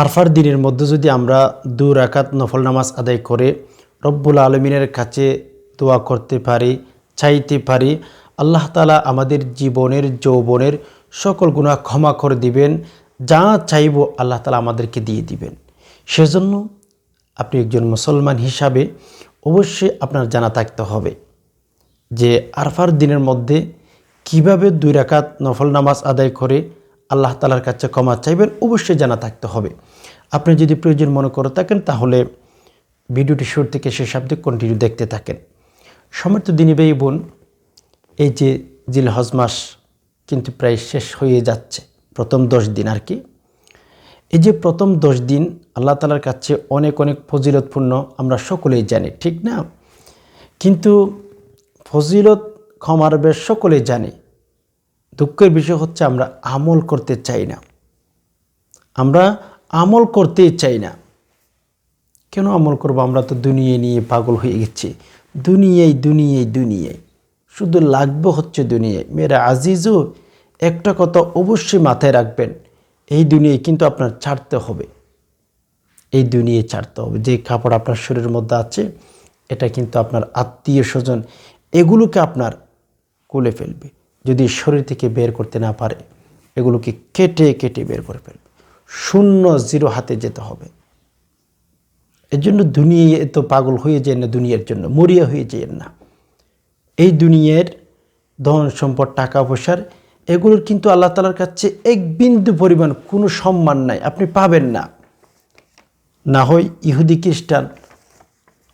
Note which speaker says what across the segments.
Speaker 1: আরফার দিনের মধ্যে যদি আমরা দু রাকাত নফল নামাজ আদায় করে রব্বুল আলমিনের কাছে দোয়া করতে পারি, চাইতে পারি, আল্লাহ তালা আমাদের জীবনের, যৌবনের সকল গুণা ক্ষমা করে দিবেন, যা চাইব আল্লাহ তালা আমাদেরকে দিয়ে দিবেন। সেজন্য আপনি একজন মুসলমান হিসাবে অবশ্যই আপনার জানা থাকতে হবে যে আরফার দিনের মধ্যে কীভাবে দুই রাকাত নফল নামাজ আদায় করে আল্লাহ তালার কাছে ক্ষমা চাইবেন, অবশ্যই জানা থাকতে হবে। আপনি যদি প্রয়োজন মনে করে থাকেন, তাহলে ভিডিওটি শুরু থেকে শেষ অব্দি কন্টিনিউ দেখতে থাকেন। সমর্থ দিনী ভাই বোন, এই যে জিল মাস কিন্তু প্রায় শেষ হয়ে যাচ্ছে, প্রথম দশ দিন আর কি। এই যে প্রথম দশ দিন আল্লাহ তালার কাছে অনেক অনেক ফজিলতপূর্ণ আমরা সকলেই জানি, ঠিক না? কিন্তু ফজিলত ক্ষমার বেশ সকলেই জানি। দুঃখের বিষয় হচ্ছে আমরা আমল করতে চাই না। আমরা আমল করতেই চাই না। কেন আমল করব? আমরা তো দুনিয়া নিয়ে পাগল হয়ে গেছি। দুনিয়ায় দুনিয়ায় দুনিয়ায়। শুধু লাগবে হচ্ছে দুনিয়ায়। মেয়েরা আজিজও একটা কথা অবশ্যই মাথায় রাখবেন, এই দুনিয়ায় কিন্তু আপনার ছাড়তে হবে। এই দুনিয়ায় ছাড়তে হবে। যে কাপড় আপনার শরীরের মধ্যে আছে, এটা কিন্তু আপনার আত্মীয় স্বজন এগুলোকে আপনার কুলে ফেলবে। যদি শরীর থেকে বের করতে না পারে, এগুলোকে কেটে কেটে বের করে ফেলবে। শূন্য জিরো হাতে যেতে হবে। এর জন্য দুনিয়ায় এত পাগল হয়ে যায় না দুনিয়ার জন্য, মরিয়া হয়ে যায় না। এই দুনিয়ার ধন সম্পদ, টাকা, পয়সার, এগুলোর কিন্তু আল্লাহ তালার কাছে এক বিন্দু পরিমাণ কোনো সম্মান নাই, আপনি পাবেন না। না হয় ইহুদি, খ্রিস্টান,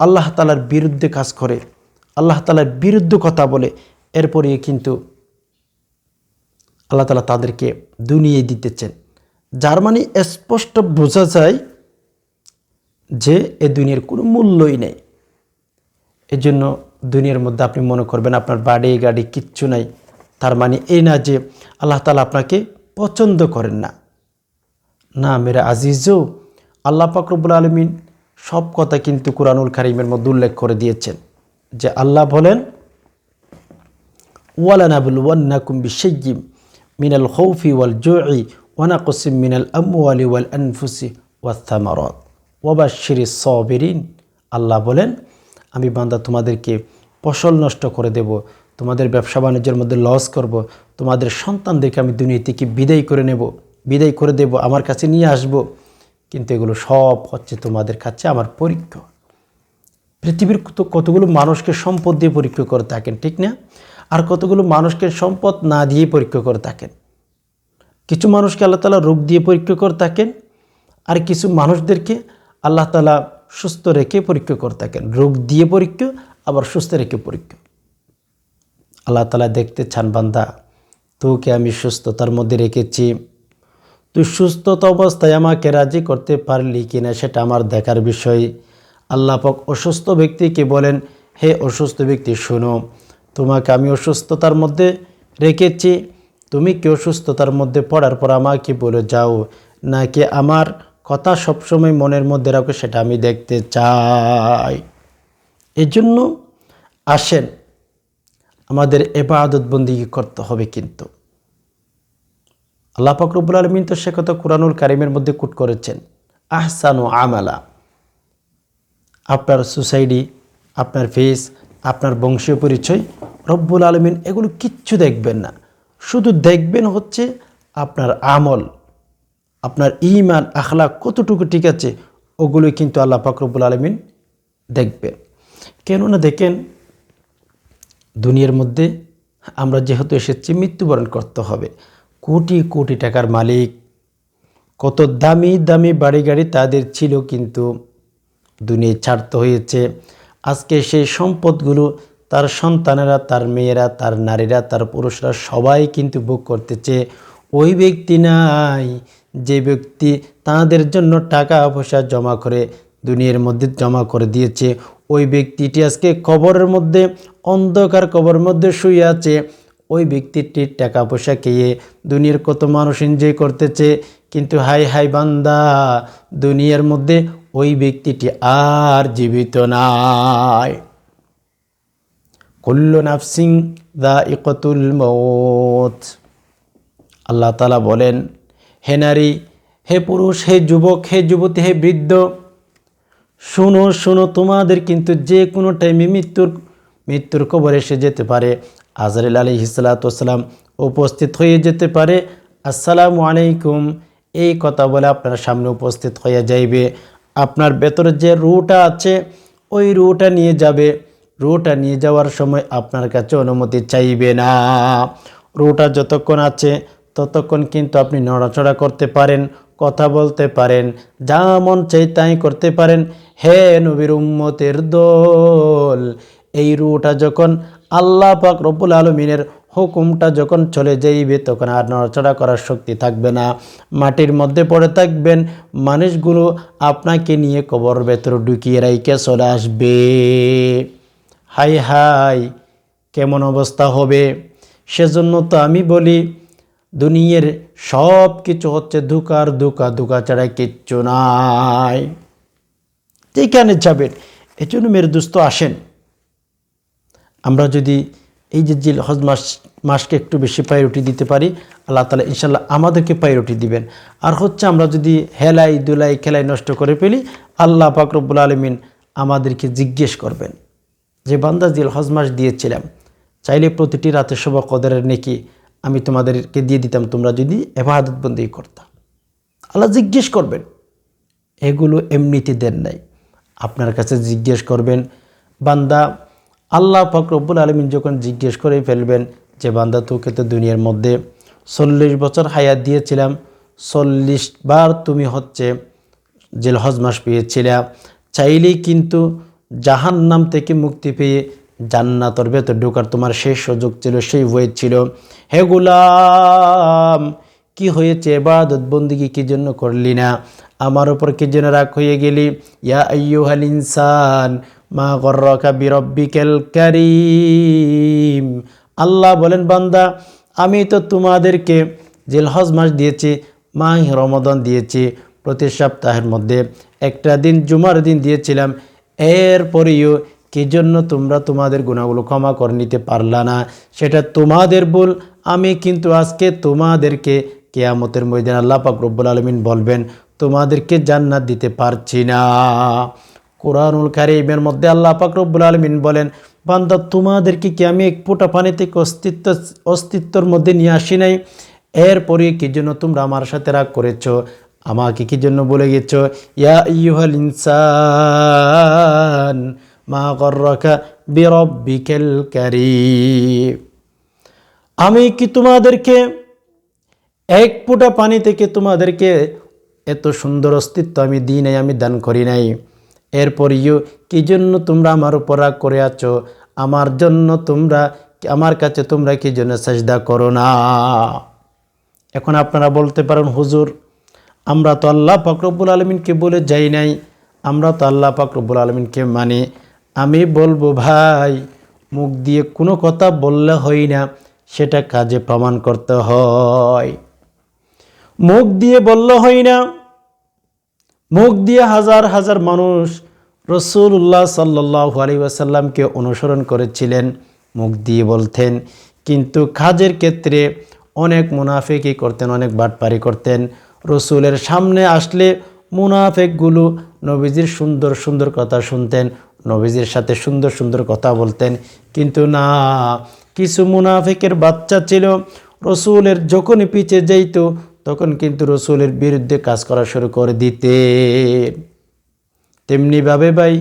Speaker 1: আল্লাহ তালার বিরুদ্ধে কাজ করে, আল্লাহ তালার বিরুদ্ধে কথা বলে, এরপরে কিন্তু আল্লাহ তালা তাদেরকে দুনিয়ে দিতেছেন। যার মানে স্পষ্ট বোঝা যায় যে এ দুনিয়ার কোনো মূল্যই নেই। এজন্য দুনিয়ার মধ্যে আপনি মনে করবেন আপনার বাড়ি, গাড়ি কিচ্ছু নাই। তার মানে এই না যে আল্লাহ তালা আপনাকে পছন্দ করেন না। না, মেরা আজিজও আল্লাহ পাকরবুল আলমিন সব কথা কিন্তু কোরআনুল কারিমের মধ্যে উল্লেখ করে দিয়েছেন যে আল্লাহ বলেন ওয়ালানাবুল ওয়ান্নাকুম বিশাইয়িম মিনাল খৌফি ওয়াল জুই ওয়ানাকুসিম মিনাল আমওয়ালি ওয়াল আনফুসি ওয়াত্থামারত ওয়াবাশির সবেরিন আল্লাহ বলেন, আমি বান্দা তোমাদেরকে ফসল নষ্ট করে দেব, তোমাদের ব্যবসা বাণিজ্যের মধ্যে লস করব, তোমাদের সন্তানদেরকে আমি দুনিয়া থেকে বিদায় করে নেব, বিদায় করে দেব, আমার কাছে নিয়ে আসব। কিন্তু এগুলো সব হচ্ছে তোমাদের কাছে আমার পরীক্ষা। পৃথিবীর কত কতগুলো মানুষকে সম্পদ দিয়ে পরীক্ষা করে থাকেন, ঠিক না? আর কতগুলো মানুষকে সম্পদ না দিয়ে পরীক্ষা করে থাকেন। কিছু মানুষকে আল্লাহ তালা রোগ দিয়ে পরীক্ষা করে থাকেন আর কিছু মানুষদেরকে আল্লাহ তালা সুস্থ রেখে পরীক্ষা করে থাকেন। রোগ দিয়ে পরীক্ষা, আবার সুস্থ রেখে পরীক্ষা। আল্লাহ তালা দেখতে চান, বান্দা, তোকে আমি সুস্থতার মধ্যে রেখেছি। তুই সুস্থতা অবস্থায় আমাকে রাজি করতে পারলি কিনা সেটা আমার দেখার বিষয়। আল্লাহ পাক অসুস্থ ব্যক্তিকে বলেন, হে অসুস্থ ব্যক্তি, শোনো তোমাকে আমি অসুস্থতার মধ্যে রেখেছি। তুমি কি অসুস্থতার মধ্যে পড়ার পর আমাকে বলে যাও, নাকি আমার কথা সবসময় মনের মধ্যে রাখো, সেটা আমি দেখতে চাই। এই জন্য আসেন, আমাদের এবাদত বন্দি করতে হবে কিন্তু। আল্লাহ ফকরবুল আলমিন তো সে কথা কোরআনুল কারিমের মধ্যে কুট করেছেন, আহসানু আমালা। আপনার সোসাইটি, আপনার ফেস আপনার বংশীয় পরিচয়, রব্বুল আলমিন এগুলো কিচ্ছু দেখবেন না। শুধু দেখবেন হচ্ছে আপনার আমল, আপনার ইমান আখলা কতটুকু ঠিক আছে, ওগুলোই কিন্তু আল্লাহ পাকরবুল আলমিন দেখবেন। কেননা দেখেন, দুনিয়ার মধ্যে আমরা যেহেতু এসেছি, মৃত্যুবরণ করতে হবে। কোটি কোটি টাকার মালিক, কত দামি দামি বাড়ি গাড়ি তাদের ছিল কিন্তু দুনিয়ায় ছাড়তে হয়েছে। আজকে সেই সম্পদগুলো তার সন্তানেরা, তার মেয়েরা, তার নারীরা, তার পুরুষরা সবাই কিন্তু ভোগ করতেছে। ওই ব্যক্তি নাই যে ব্যক্তি তাদের জন্য টাকা পয়সা জমা করে, দুনিয়ার মধ্যে জমা করে দিয়েছে। ওই ব্যক্তিটি আজকে কবরের মধ্যে, অন্ধকার কবরের মধ্যে শুয়ে আছে। ওই ব্যক্তিটির টাকা পয়সা খেয়ে দুনিয়ার কত মানুষ এনজয় করতেছে। কিন্তু হাই হাই বান্দা, দুনিয়ার মধ্যে ওই ব্যক্তিটি আর জীবিত নাই। কুল্লু নাফসিং দা ইকতুল মৌত আল্লাহ তালা বলেন, হে নারী, হে পুরুষ, হে যুবক, হে যুবতী, হে বৃদ্ধ, শোনো শোনো, তোমাদের কিন্তু যে কোনো টাইমে মৃত্যুর মৃত্যুর কবর এসে যেতে পারে। আজরাইল আলী হিসালাতাম উপস্থিত হয়ে যেতে পারে। আসসালামু আলাইকুম, এই কথা বলে আপনার সামনে উপস্থিত হয়ে যাইবে। আপনার ভেতরে যে রুটা আছে, ওই রুটা নিয়ে যাবে। রুটা নিয়ে যাওয়ার সময় আপনার কাছে অনুমতি চাইবে না। রুটা যতক্ষণ আছে, ততক্ষণ কিন্তু আপনি নড়াচড়া করতে পারেন, কথা বলতে পারেন, যা মন চাই তাই করতে পারেন। হে নবীর উম্মতের দোল, এই রুটা যখন আল্লাহ পাক রব্বুল আলমিনের হুকুমটা যখন চলে যাইবে, তখন আর নড়াচড়া করার শক্তি থাকবে না। মাটির মধ্যে পড়ে থাকবেন, মানুষগুলো আপনাকে নিয়ে কবর ভেতরে ঢুকিয়ে রাইকে চলে আসবে। হাই হাই, কেমন অবস্থা হবে? সেজন্য তো আমি বলি, দুনিয়ার সব কিছু হচ্ছে দুকার দুকা দুকা ছাড়া কিচ্ছু নাই। যেখানে যাবেন। এই জন্য মেরে দুস্থ আসেন। আমরা যদি এই যে জিল, হজ মাস, মাসকে একটু বেশি প্রায়োরিটি দিতে পারি, আল্লাহ তালা ইনশাল্লাহ আমাদেরকে প্রায়োরিটি দিবেন। আর হচ্ছে আমরা যদি হেলাই, দুলাই, খেলাই নষ্ট করে ফেলি, আল্লাহ পাকরবুল আলমিন আমাদেরকে জিজ্ঞেস করবেন যে, বান্দা, জিল, হজ মাস দিয়েছিলাম, চাইলে প্রতিটি রাতে শোভা কদরের নেকি আমি তোমাদেরকে দিয়ে দিতাম, তোমরা যদি এবাদতবন্দি করতাম আল্লাহ জিজ্ঞেস করবেন, এগুলো এমনিতে দেন নাই। আপনার কাছে জিজ্ঞেস করবেন, বান্দা আল্লাহ ফকরবুল আলমিন যখন জিজ্ঞেস করে ফেলবেন যে, বান্দা, তোকে তো দুনিয়ার মধ্যে চল্লিশ বছর হায়াত দিয়েছিলাম, চল্লিশ বার তুমি হচ্ছে জেল হজ মাস পেয়েছিলে, চাইলেই কিন্তু জাহান্নাম থেকে মুক্তি পেয়ে জান্নাতর ভেতর ঢোকার তোমার শেষ সুযোগ ছিল, সেই ওয়েদ ছিল। হে গুলাম, কি হয়েছে? এবাদত বন্দিগি কী জন্য করলি না? আমার ওপর কী জন্য রাগ হয়ে গেলি? ইয়া আইয়ুহাল ইনসান মা গর্রকা বিরব্বিকাল কারীম। আল্লাহ বলেন, বান্দা, আমি তো তোমাদেরকে জিলহজ মাস দিয়েছি, মাহ রমদন দিয়েছি, প্রতি সপ্তাহের মধ্যে একটা দিন, জুমার দিন দিয়েছিলাম। এরপরেও কি জন্য তোমরা তোমাদের গুণাগুলো ক্ষমা করে নিতে পারলা না? সেটা তোমাদের ভুল। আমি কিন্তু আজকে তোমাদেরকে কেয়ামতের ময়দান আল্লাহ পাক রব্বুল আলমিন বলবেন, তোমাদেরকে জান্নাত দিতে পারছি না। কোরআনুল কারিমের মধ্যে আল্লাহ পাক রব্বুল আলমিন বলেন, বান্দা, তোমাদেরকে কি আমি এক ফোঁটা পানি থেকে অস্তিত্ব, অস্তিত্বর মধ্যে নিয়ে আসি নাই? এরপরে কি জন্য তোমরা আমার সাথে রাগ করেছ? আমাকে কি জন্য বলে গেছো? ইয়া ইউহাল ইনসান মা গর্রকা বিরব্বিকাল কারীম। আমি কি তোমাদেরকে এক ফুটা পানি থেকে তোমাদেরকে এত সুন্দর অস্তিত্ব আমি দিই নাই, আমি দান করি নাই? এরপরেও কি জন্য তোমরা আমার উপর রাগ করে আছো? আমার জন্য তোমরা, আমার কাছে তোমরা কি জন্য সাজদা করো না? এখন আপনারা বলতে পারেন, হুজুর, আমরা তো আল্লাহ পাকরবুল আলমিনকে বলে যাই নাই, আমরা তো আল্লাহ পাকরবুল আলমিনকে মানি। আমি বলব, ভাই, মুখ দিয়ে কোনো কথা বললে হয় না, সেটা কাজে প্রমাণ করতে হয়। মুখ দিয়ে বললে হয় না, মুখ দিয়ে হাজার হাজার মানুষ রসুল্লাহ সাল্লাহ আলী ওয়াসাল্লামকে অনুসরণ করেছিলেন, মুখ দিয়ে বলতেন। কিন্তু কাজের ক্ষেত্রে অনেক মুনাফেকই করতেন, অনেক বাটপারি করতেন। রসুলের সামনে আসলে মুনাফেকগুলো নবীজির সুন্দর সুন্দর কথা শুনতেন, নবীজির সাথে সুন্দর সুন্দর কথা বলতেন। কিন্তু না, কিছু মুনাফেকের বাচ্চা ছিল, রসুলের যখনই পিছে যাইতো, তখন কিন্তু রসুলের বিরুদ্ধে কাজ করা শুরু করে দিতে তেমনিভাবে ভাই,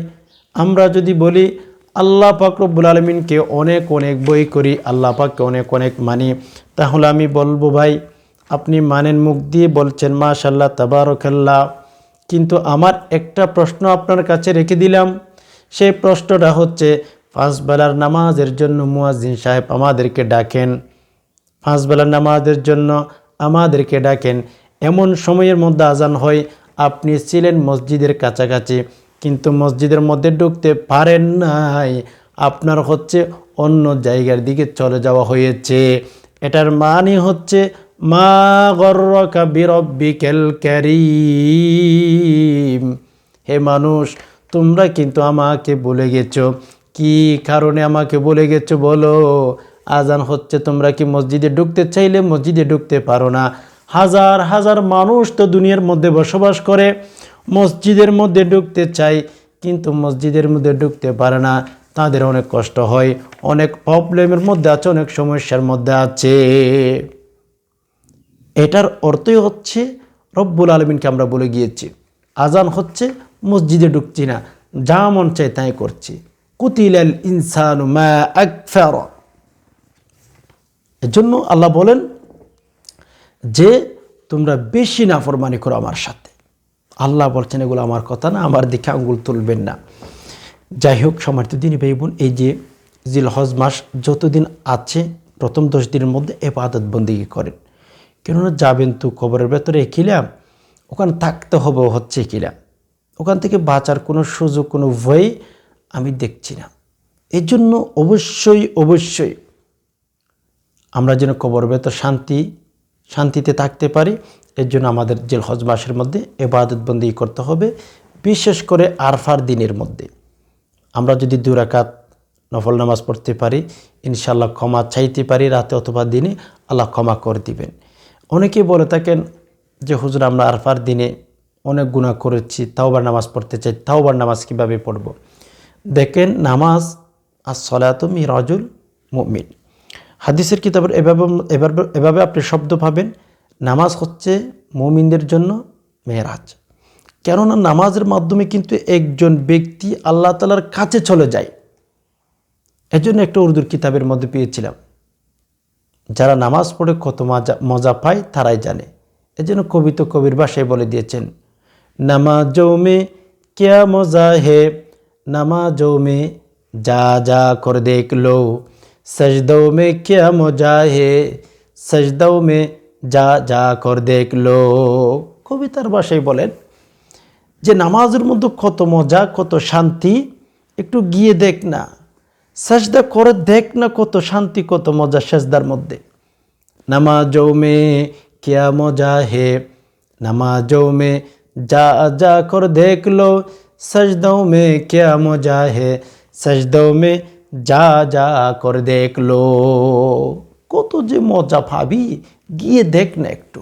Speaker 1: আমরা যদি বলি আল্লাহ পাক রব্বুল আলমিনকে অনেক অনেক বই করি, আল্লাহ পাককে অনেক অনেক মানি, তাহলে আমি বলব ভাই, আপনি মানেন মুখ দিয়ে বলছেন মাশাল্লাহ তাবারকাল্লাহ, কিন্তু আমার একটা প্রশ্ন আপনার কাছে রেখে দিলাম। সেই প্রশ্নটা হচ্ছে, পাঁচ বেলার নামাজের জন্য মুয়াজ্জিন সাহেব আমাদেরকে ডাকেন। পাঁচ বেলার নামাজের জন্য আমাদেরকে ডাকেন। এমন সময়ের মধ্যে আজান হয় আপনি ছিলেন মসজিদের কাছাকাছি, কিন্তু মসজিদের মধ্যে ঢুকতে পারেন নাই। আপনার হচ্ছে অন্য জায়গার দিকে চলে যাওয়া হয়েছে। এটার মানে হচ্ছে, মা গর্রকা বিরব্বিকেল ক্যারিম হে মানুষ, তোমরা কিন্তু আমাকে বলে গেছো। কি কারণে আমাকে বলে গেছো বলো? আজান হচ্ছে, তোমরা কি মসজিদে ঢুকতে চাইলে মসজিদে ঢুকতে পারো না। হাজার হাজার মানুষ তো দুনিয়ার মধ্যে বসবাস করে, মসজিদের মধ্যে ঢুকতে চায়, কিন্তু মসজিদের মধ্যে ঢুকতে পারে না। তাদের অনেক কষ্ট হয়, অনেক প্রবলেমের মধ্যে আছে, অনেক সমস্যার মধ্যে আছে। এটার অর্থই হচ্ছে, রব্বুল আলমিনকে আমরা বলে গিয়েছি, আজান হচ্ছে, মসজিদে ঢুকছি না, যা মন চাই তাই করছি। কুতিলাল ইনসানু মা আকফার। এজন্য আল্লাহ বলেন যে তোমরা বেশি নাফরমানি করো আমার সাথে। আল্লাহ বলছেন, এগুলো আমার কথা না, আমার দিকে আঙ্গুল তুলবেন না। যাই হোক সমার্থ দিন ভাই বোন এই যে জিল হজ মাস যতদিন আছে, প্রথম দশ দিনের মধ্যে এবাদত বন্দিগি করেন। কেননা যাবেন তো কবরের ভেতরে কিলাম ওখানে থাকতে হবে হচ্ছে কিলা। ওখান থেকে বাঁচার কোনো সুযোগ, কোনো ভয় আমি দেখছি না। এই জন্য অবশ্যই অবশ্যই আমরা যেন কবর ভেতর শান্তি শান্তিতে থাকতে পারি। এর জন্য আমাদের যে হজ মাসের মধ্যে এবাদতবন্দি করতে হবে, বিশেষ করে আরফার দিনের মধ্যে। আমরা যদি দুরাকাত নফল নামাজ পড়তে পারি ইনশাল্লাহ ক্ষমা চাইতে পারি রাতে অথবা দিনে, আল্লাহ ক্ষমা করে দিবেন। অনেকেই বলে থাকেন যে, হুজুর, আমরা আরফার দিনে অনেক গুণা করেছি, তাওবার নামাজ পড়তে চাই, তাওবার নামাজ কীভাবে পড়ব? দেখেন, নামাজ আর সলাতম রজুল মুমিন। হাদিসের কিতাবের এভাবে এভাবে এভাবে আপনি শব্দ পাবেন, নামাজ হচ্ছে মুমিনদের জন্য মেয়েরাজ। কেননা নামাজের মাধ্যমে কিন্তু একজন ব্যক্তি আল্লাহ তালার কাছে চলে যায়। এজন্য একটা উর্দুর কিতাবের মধ্যে পেয়েছিলাম। যারা নামাজ পড়ে কত মজা মজা পায় তারাই জানে। এজন্য কবি তো কবির ভাষায় বলে দিয়েছেন, নামাজও মে ক্যা মজা হে? নামাজও মে যা যা করে দেখল সজদৌ মে ক্যা মজা হে সজদৌ মে যা যা কর দেখল কবিতার ভাষায় বলেন, যে নামাজের মধ্যে কত মজা, কত শান্তি, একটু গিয়ে দেখ না। সাজদা করে দেখ না কত শান্তি, কত মজা সাজদার মধ্যে। নামাজও মে কিয়া মজা হে? নামাজও মে যা যা কর দেখ লো। সজদও মে কিয়া মজা হে? সজদও মে যা যা কর দেখ লো কত যে মজা পাবি গিয়ে দেখ না একটু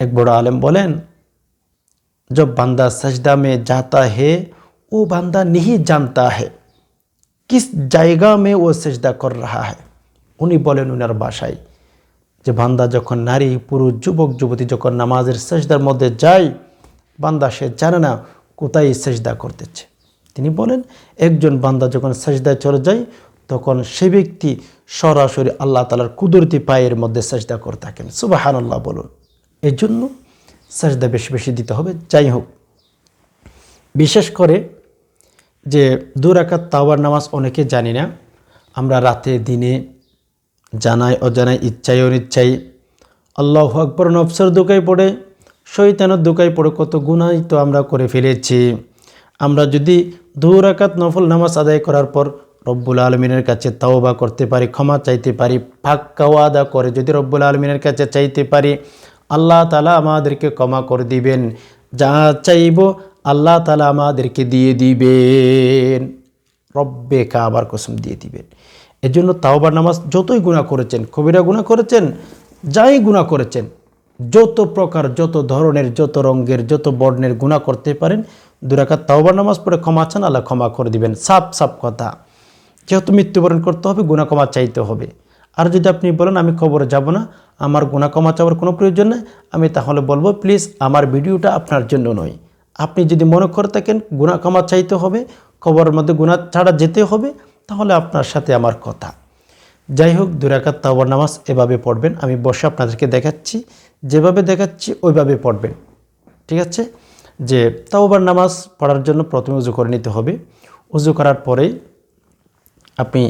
Speaker 1: এক বড় আলেম বলেন जब बंदा सजदा में जाता है वो बंदा नहीं जानता है किस জায়গা में वो सजदा कर रहा है উনি বলেন উনার বাসায় যে বান্দা যখন নারী পুরুষ যুবক যুবতী যখন নামাজের সেজদার মধ্যে যায় বান্দা সে জানে না কোথায় সেজদা করতেছে তিনি বলেন, একজন বান্দা যখন সেজদায় চলে যায়, তখন সে ব্যক্তি সরাসরি আল্লাহ তালার কুদরতি পায়ের মধ্যে সাজদা করে থাকেন। সুবাহান আল্লাহ বলুন। এই জন্য সাজদা বেশি বেশি দিতে হবে। যাই হোক, বিশেষ করে যে দুরাকাত তাওয়ার নামাজ অনেকে জানি না, আমরা রাতে দিনে জানাই অজানায় ইচ্ছাই, অনিচ্ছাই, আল্লাহ আকবর নফসর দোকায় পড়ে শৈতানের দোকায় পড়ে কত গুণাই তো আমরা করে ফেলেছি। আমরা যদি দুরাকাত নফল নামাজ আদায় করার পর রব্বুল আলমিনের কাছে তাওবা করতে পারি, ক্ষমা চাইতে পারি ফাঁক্কা ওয়াদা করে যদি রব্বুল আলমিনের কাছে চাইতে পারি, আল্লাহ তালা আমাদেরকে ক্ষমা করে দিবেন। যা চাইব আল্লাহ তালা আমাদেরকে দিয়ে দিবেন। রব্বে কাবার কসম দিয়ে দিবেন। এর জন্য তাওবার নামাজ যতই গুণা করেছেন, কবিরা গুণা করেছেন, যাই গুণা করেছেন, যত প্রকার, যত ধরনের, যত রঙ্গের যত বর্ণের গুণা করতে পারেন দুরাকাত তাওবার নামাজ পড়ে ক্ষমা চান, আল্লাহ ক্ষমা করে দিবেন। সাপ সাপ কথা। যেহেতু মৃত্যুবরণ করতে হবে গুণা ক্ষমা চাইতে হবে। আর যদি আপনি বলেন, আমি খবরে যাব না, আমার গুণা ক্ষমা চাওয়ার কোনো প্রয়োজন নেই, আমি তাহলে বলব, প্লিজ, আমার ভিডিওটা আপনার জন্য নয়। আপনি যদি মনে করে থাকেন গুণা ক্ষমা চাইতে হবে খবরের মধ্যে গুণা ছাড়া যেতে হবে, তাহলে আপনার সাথে আমার কথা। যাই হোক, দুরাকাত তাওবার নামাজ এভাবে পড়বেন। আমি বসে আপনাদেরকে দেখাচ্ছি। যেভাবে দেখাচ্ছি, ওইভাবে পড়বেন। ঠিক আছে? যে তাওবার নামাজ পড়ার জন্য প্রথমে উজু করে নিতে হবে। উজু করার পরেই আপনি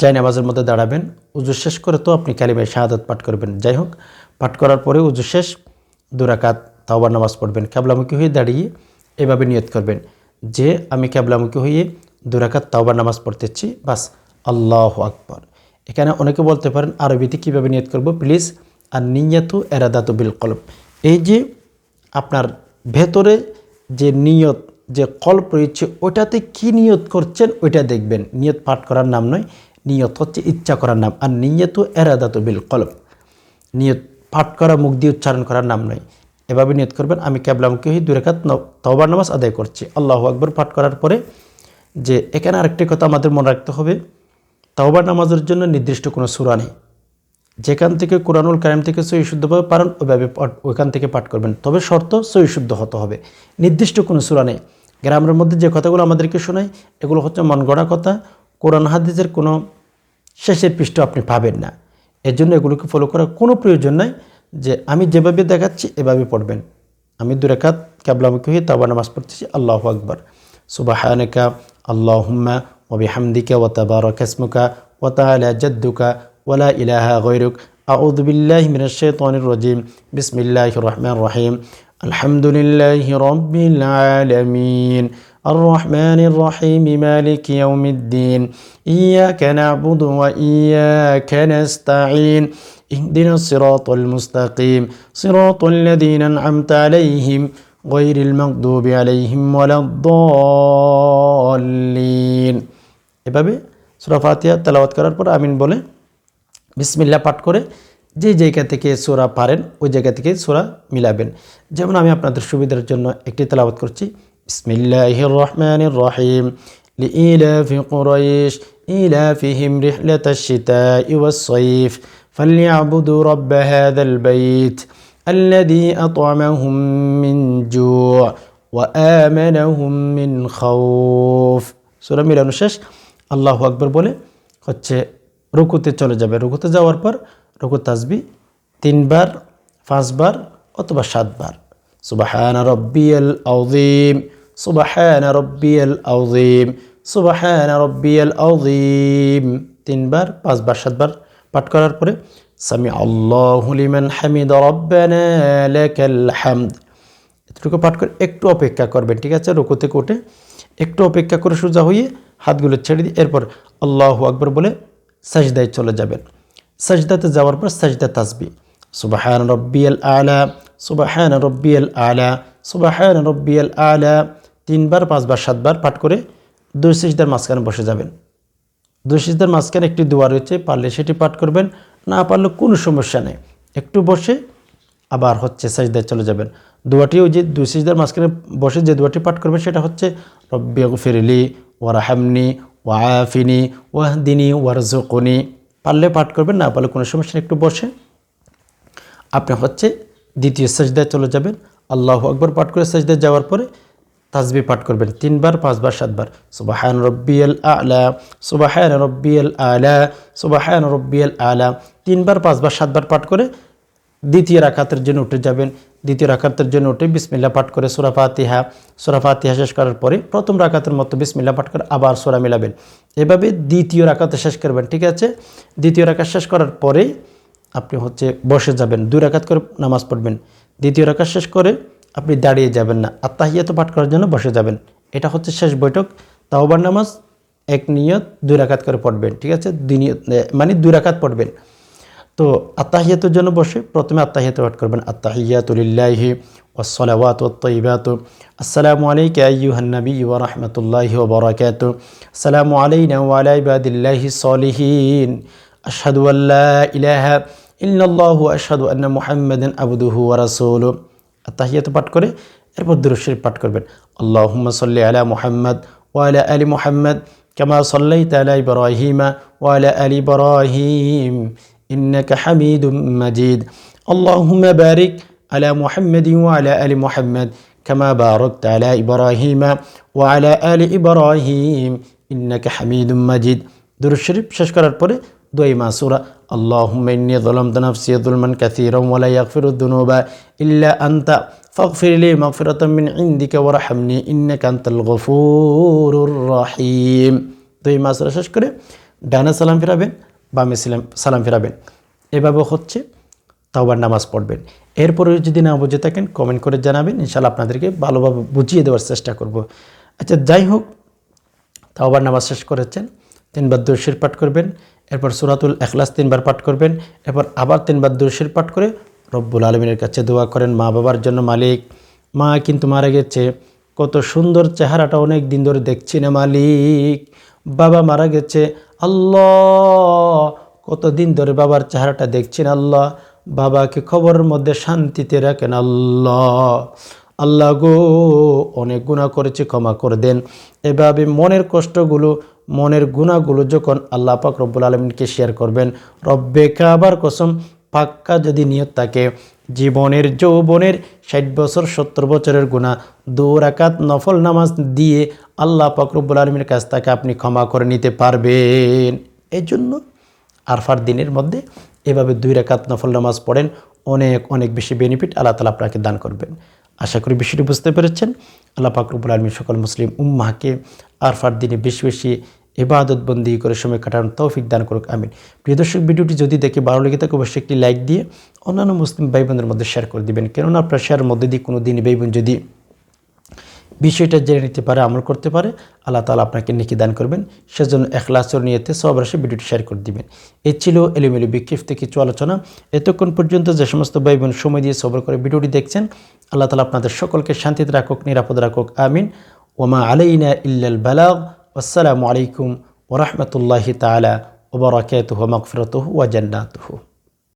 Speaker 1: যাই নামাজের মধ্যে দাঁড়াবেন, উজু শেষ করে তো আপনি কালিমায় শাহাদাত পাঠ করবেন। যাই হোক, পাঠ করার পরে উজু শেষ দুরাকাত তাওবার নামাজ পড়বেন। ক্যাবলামুখী হয়ে দাঁড়িয়ে এভাবে নিয়ত করবেন যে, আমি ক্যাবলামুখী হয়ে দুরাকাত তাওবার নামাজ পড়তেছি, বাস আল্লাহ আকবর। এখানে অনেকে বলতে পারেন, আরবিতে কীভাবে নিয়ত করব? প্লিজ আর নিয়াতু এরাদাতু বিল কলব। এই যে আপনার ভেতরে যে নিয়ত, যে কল্প রয়েছে ওটাতে কি নিয়ত করছেন, ওইটা দেখবেন। নিয়ত পাঠ করার নাম নয়, নিয়ত হচ্ছে ইচ্ছা করার নাম। আর নিয়ত এরাদাত বিল কলব। নিয়ত পাঠ করা, মুখ দিয়ে উচ্চারণ করার নাম নয়। এভাবে নিয়ত করবেন, আমি ক্যাবলামুখী হয়ে দুই রেখাত তওবার নামাজ আদায় করছি। আল্লাহ আকবর পাঠ করার পরে যে এখানে আরেকটি কথা আমাদের মনে রাখতে হবে। তাওবার নামাজের জন্য নির্দিষ্ট কোনো সুরা নেই। যেখান থেকে কোরআনুল কারিম থেকে সই শুদ্ধভাবে পারেন ওইভাবে ওইখান থেকে পাঠ করবেন। তবে শর্ত, সই শুদ্ধ হতে হবে। নির্দিষ্ট কোনো সুরা নেই। গ্রামের মধ্যে যে কথাগুলো আমাদেরকে শোনায়, এগুলো হচ্ছে মন গড়া কথা। কোরআন হাদিসের কোনো শেষের পৃষ্ঠ আপনি পাবেন না। এর জন্য এগুলোকে ফলো করার কোনো প্রয়োজন নাই যে আমি যেভাবে দেখাচ্ছি, এভাবে পড়বেন। আমি দুরেকাত ক্যাবলামুখী হয়ে তাবা নামাজ পড়তেছি। আল্লাহ আকবর। সুবাহানকা আল্লাহুম্মা ওবিহামদিকা ওয়া তাবারাকা ইসমুকা ওয়া তাআলা জাদ্দুকা ওয়ালা ইলাহা গায়রুক আউযু বিল্লাহি মিনাশ শাইতানির রাজিম বিসমিল্লাহির রহমানির রহিম আলহামদুলিল্লাহি রাব্বিল আলামিন الرحمن الرحيم مالك يوم الدين إياك نعبد وإياك نستعين اهدنا الصراط المستقيم صراط الذين أنعمت عليهم غير المغضوب عليهم ولا الضالين এভাবে সূরা ফাতিহা তেলাওয়াত করার পর আমিন বলে বিসমিল্লাহ পাঠ করে যে জায়গা থেকে সোরা পারেন ওই জায়গা থেকে সোরা মিলাবেন যেমন আমি আপনাদের সুবিধার জন্য একটি তেলাওয়াত করছি বিসমিল্লাহ রহমান রহিম لإيلاف قريش إيلافهم رحلة الشتاء والصيف فليعبدوا رب هذا البيت الذي أطعمهم من جوع وآمنهم من خوف سورة মিলানো শেষ আল্লাহু আকবর বলে হচ্ছে রুকুতে চলে যাবে। রুকুতে যাওয়ার পর রুকু তাসবি তিনবার, পাঁচবার অথবা সাতবার। সুবাহান রব্বিয়াল আউজিম সুবাহান রব্বিয়াল আউজিম সুবাহান রব্বিয়াল আউজিম তিনবার, পাঁচবার, সাতবার পাঠ করার পরে সামি আল্লাহু লিমান হামিদ হামদ। এতটুকু পাঠ করে একটু অপেক্ষা করবেন, ঠিক আছে? রুকু থেকে উঠে একটু অপেক্ষা করে সোজা হয়ে হাতগুলো ছেড়ে দিয়ে এরপর আল্লাহ আকবর বলে সাজদায় চলে যাবেন। সাজদাতে যাওয়ার পর সাজদা তাসবি। সুবাহান রব্বিয়াল আলা, সুবাহান রব্বিয়াল আলা, সুবাহান রব্বিয়াল আলা। তিনবার, পাঁচবার, সাতবার পাঠ করে দুই সিজদার মাঝখানে বসে যাবেন। দুই সিজদার মাঝখানে একটি দোয়া রয়েছে, পারলে সেটি পাঠ করবেন, না পারলে কোনো সমস্যা নেই। একটু বসে আবার হচ্ছে সাজদায় চলে যাবেন। দোয়াটি ওই যে দুই সিজদার মাঝখানে বসে যে দোয়াটি পাঠ করবেন, সেটা হচ্ছে, রব্বি ফিরলি ওয়ারাহামনি ওয়াফিনি, ওয়াহদিনী ওয়ারজুকনি পারলে পাঠ করবেন, না পারলে কোনো সমস্যা একটু বসে। আপনি হচ্ছে দ্বিতীয় সাজদায় চলে যাবেন। আল্লাহ আকবর পাঠ করে সাজদায় যাওয়ার পরে তাজবি পাঠ করবেন। তিনবার, পাঁচবার, সাতবার। সুবাহান রব্বিয়াল আলা, সুবাহান রব্বিয়াল আলা, সুবাহান রব্বিয়াল আলা। তিনবার, পাঁচবার, সাতবার পাঠ করে দ্বিতীয় রাখাতের জন্য উঠে যাবেন। দ্বিতীয় রাখাতের জন্য উঠে বিসমিল্লা পাঠ করে সুরা ফাতিহা। সুরা ফাতিহা শেষ করার পরে প্রথম রাখাতের মতো বিসমিল্লা পাঠ করে আবার সোরা মিলাবেন। এভাবে দ্বিতীয় রাখাতে শেষ করবেন, ঠিক আছে? দ্বিতীয় রাখাত শেষ করার পরেই আপনি হচ্ছে বসে যাবেন, দুই রাকাত করে নামাজ পড়বেন। দ্বিতীয় রাকাত শেষ করে আপনি দাঁড়িয়ে যাবেন না। আত্মাহিয়াত পাঠ করার জন্য বসে যাবেন। এটা হচ্ছে শেষ বৈঠক। তাওবার নামাজ এক নিয়ত দুই রাকাত করে পড়বেন, ঠিক আছে? দুই নিয়ত মানে দুই রাকাত পড়বেন। তো আত্মাহিয়াতের জন্য বসে প্রথমে আত্মাহিয়াত পাঠ করবেন আত্মাহিয়াতুলিল্লাহি ওসলাওয়াত তৈবাত আসসালামু আলাইকা আইয়ুহান নবী ওয়া রাহমাতুল্লাহি ওয়া বারাকাতু। আসসালামু আলাইনা ওয়া আলা ইবাদিল্লাহি সলিহিন। আশহাদু আল্লা ইলাহা ইল্লাল্লাহু আশহাদু আন্না মুহাম্মাদান আবদুহু ওয়া রাসূলুহু। আত্মাহিয়াত পাঠ করে এরপর দুরূদ শরীফ পাঠ করবেন। আল্লাহুম্মা সাল্লি আলা মুহাম্মদ ওয়া আলা আলি মুহাম্মদ, কামা সাল্লাইতা আলা ইব্রাহিমা ওয়া আলা আলি ইব্রাহিম। إنك حميد مجيد اللهم بارك على محمد وعلى آل محمد كما باركت على إبراهيم وعلى آل إبراهيم إنك حميد مجيد درود الشريف শেষ করার পরে দোয়াই মাসুরা اللهم إني ظلمت نفسي ظلما كثيرا ولا يغفر الذنوب إلا أنت فاغفر لي مغفرة من عندك وارحمني إنك أنت الغفور الرحيم দোয়াই মাসুরা শেষ করে ডানা সালাম ফিরাবেন বামে সালাম সালাম ফেরাবেন। এভাবে হচ্ছে তাওবার নামাজ পড়বেন। এরপরে যদি না বুঝে থাকেন কমেন্ট করে জানাবেন। ইনশাল্লাহ আপনাদেরকে ভালোভাবে বুঝিয়ে দেওয়ার চেষ্টা করব। আচ্ছা যাই হোক, তাওবার নামাজ শেষ করেছেন, তিনবার দর্শির পাঠ করবেন, এরপর সুরাতুল এখলাস তিনবার পাঠ করবেন, এরপর আবার তিনবার দর্শির পাঠ করে রব্বুল আলমিনের কাছে দোয়া করেন, মা বাবার জন্য মালিক। মা কিন্তু মারা গেছে। কত সুন্দর চেহারাটা অনেক দিন ধরে দেখছি না মালিক। বাবা মারা গেছে। আল্লাহ, কতদিন ধরে বাবার চেহারাটা দেখছেন আল্লাহ? বাবাকে খবরের মধ্যে শান্তিতে রাখেন আল্লাহ। আল্লাহ গো, অনেক গুণা করেছি, ক্ষমা করে দেন। এভাবে মনের কষ্টগুলো, মনের গুণাগুলো যখন আল্লাহ পাক রব্বুল আলমিনকে শেয়ার করবেন, রব্বে কাবার কসম পাক্কা যদি নিয়ত থাকে জীবনের যৌবনের ষাট বছর, সত্তর বছরের গুণা দু রাকাত নফল নামাজ দিয়ে আল্লাহ পাক রব্বুল আলমীর কাছ থেকে আপনি ক্ষমা করে নিতে পারবেন। এই জন্য আরফার দিনের মধ্যে এভাবে দুই রাকাত নফল নামাজ পড়েন, অনেক অনেক বেশি বেনিফিট আল্লাহ তালা আপনাকে দান করবেন। আশা করি বিষয়টি বুঝতে পেরেছেন। আল্লাহ পাকরুবুল আলমী সকল মুসলিম উম্মাহকে আরফার দিনে বেশি বেশি ইবাদত বন্দি করে সময় কাটানোর তৌফিক দান করুক, আমিন। প্রিয় দর্শক, ভিডিওটি যদি দেখে ভালো লেগে থাকে, অবশ্যই একটি লাইক দিয়ে অন্যান্য মুসলিম ভাই বোনদের মধ্যে শেয়ার করে দিবেন। কেননা আপনার শেয়ারের মধ্যে দিয়ে কোনো দিনই ভাই বোন যদি বিষয়টা জেনে নিতে পারে, আমল করতে পারে, আল্লাহ তালা আপনাকে নেকি দান করবেন। সেজন্য এখলাসর নিয়েতে সব রাশি ভিডিওটি শেয়ার করে দিবেন। এই ছিল এলিমেলি বিক্ষিপ্ত কিছু আলোচনা। এতক্ষণ পর্যন্ত যে সমস্ত ভাই বোন সময় দিয়ে সবর করে ভিডিওটি দেখছেন, আল্লাহ তালা আপনাদের সকলকে শান্তিতে রাখুক, নিরাপদ রাখুক, আমিন। ওমা আলাইনা ইল্লাল বালাগ। আসসালামু আলাইকুম ওরহমতুল্লাহি তালা ওবরাকাতুহ মকফরতুহ ওয়া জান্নাতুহু